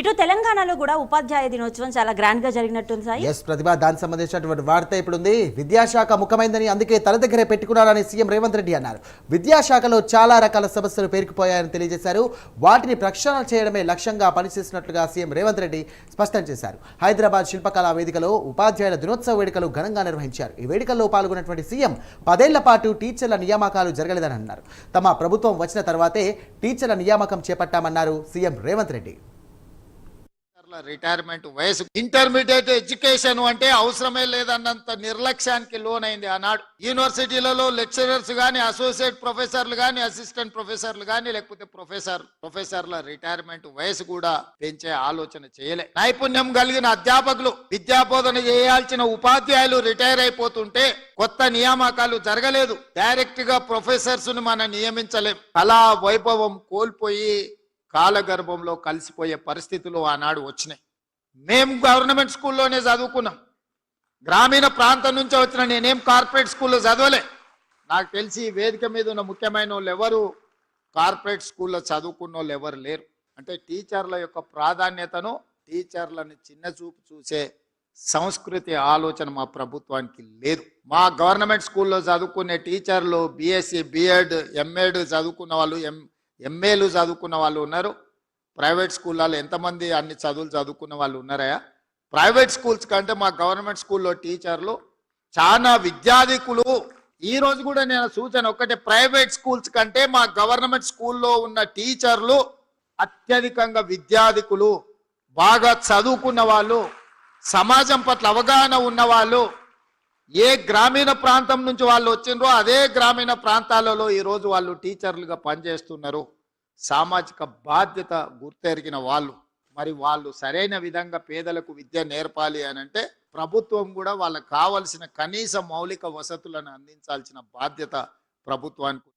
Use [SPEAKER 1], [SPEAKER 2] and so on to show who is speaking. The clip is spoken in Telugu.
[SPEAKER 1] ఇటు తెలంగాణలో కూడా ఉపాధ్యాయ దినోత్సవం చాలా గ్రాండ్గా జరిగినట్టుంది సాయి.
[SPEAKER 2] ఎస్ ప్రతిభ దానికి సంబంధించినటువంటి వార్త ఇప్పుడు ఉంది విద్యాశాఖ ముఖమైందని అందుకే తన దగ్గరే పెట్టుకున్నారని సీఎం రేవంత్ రెడ్డి అన్నారు. విద్యాశాఖలో చాలా రకాల సమస్యలు పేరుకుపోయాయని తెలియజేశారు. వాటిని ప్రక్షాళన చేయడమే లక్ష్యంగా పనిచేస్తున్నట్లుగా సీఎం రేవంత్ రెడ్డి స్పష్టం చేశారు. హైదరాబాద్ శిల్పకళా వేదికలో ఉపాధ్యాయుల దినోత్సవ వేడుకలు ఘనంగా నిర్వహించారు. ఈ వేడుకల్లో పాల్గొన్నటువంటి సీఎం పదేళ్ళ పాటు టీచర్ల నియామకాలు జరగలేదని అన్నారు. తమ ప్రభుత్వం వచ్చిన తర్వాతే టీచర్ల నియామకం చేపట్టామన్నారు సీఎం రేవంత్ రెడ్డి.
[SPEAKER 3] రిటైర్మెంట్ వయసు. ఇంటర్మీడియట్ ఎడ్యుకేషన్ అంటే అవసరమే లేదన్నంత నిర్లక్ష్యానికి లోనైంది ఆనాడు. యూనివర్సిటీలలో లెక్చరర్స్ కానీ అసోసియేట్ ప్రొఫెసర్లు కానీ అసిస్టెంట్ ప్రొఫెసర్లు కానీ లేకపోతే ప్రొఫెసర్ ప్రొఫెసర్ల రిటైర్మెంట్ వయసు కూడా పెంచే ఆలోచన చేయలే. నైపుణ్యం కలిగిన అధ్యాపకులు విద్యాబోధన చేయాల్సిన ఉపాధ్యాయులు రిటైర్ అయిపోతుంటే కొత్త నియామకాలు జరగలేదు. డైరెక్ట్గా ప్రొఫెసర్స్ను మనం నియమించలేం. కళా వైభవం కోల్పోయి కాలగర్భంలో కలిసిపోయే పరిస్థితులు ఆనాడు వచ్చినాయి. మేము గవర్నమెంట్ స్కూల్లోనే చదువుకున్నాం. గ్రామీణ ప్రాంతం నుంచి వచ్చిన నేనేం కార్పొరేట్ స్కూల్లో చదవలే. నాకు తెలిసి వేదిక మీద ఉన్న ముఖ్యమైన వాళ్ళు ఎవరు? కార్పొరేట్ స్కూల్లో చదువుకున్న వాళ్ళు ఎవరు లేరు. అంటే టీచర్ల యొక్క ప్రాధాన్యతను టీచర్లను చిన్న చూపు చూసే సంస్కృతి ఆలోచన మా ప్రభుత్వానికి లేదు. మా గవర్నమెంట్ స్కూల్లో చదువుకునే టీచర్లు బీఎస్సీ బిఎడ్ ఎంఏడ్ చదువుకున్న వాళ్ళు ఎం ఎంఏలు చదువుకున్న వాళ్ళు ఉన్నారు. ప్రైవేట్ స్కూళ్ళలో ఎంతమంది అన్ని చదువులు చదువుకున్న వాళ్ళు ఉన్నారా ప్రైవేట్ స్కూల్స్ కంటే మా గవర్నమెంట్ స్కూల్లో టీచర్లు చాలా విద్యాధికులు. ఈ రోజు కూడా నేను సూచన ఒక్కటే ప్రైవేట్ స్కూల్స్ కంటే మా గవర్నమెంట్ స్కూల్లో ఉన్న టీచర్లు అత్యధికంగా విద్యాధికులు. బాగా చదువుకున్న వాళ్ళు సమాజం పట్ల అవగాహన ఉన్న వాళ్ళు ఏ గ్రామీణ ప్రాంతం నుంచి వాళ్ళు వచ్చిండ్రో అదే గ్రామీణ ప్రాంతాలలో ఈరోజు వాళ్ళు టీచర్లుగా పనిచేస్తున్నారు. సామాజిక బాధ్యత గుర్తెరిగిన వాళ్ళు. మరి వాళ్ళు సరైన విధంగా పేదలకు విద్య నేర్పాలి అని అంటే ప్రభుత్వం కూడా వాళ్ళకు కావలసిన కనీస మౌలిక వసతులను అందించాల్సిన బాధ్యత ప్రభుత్వానికి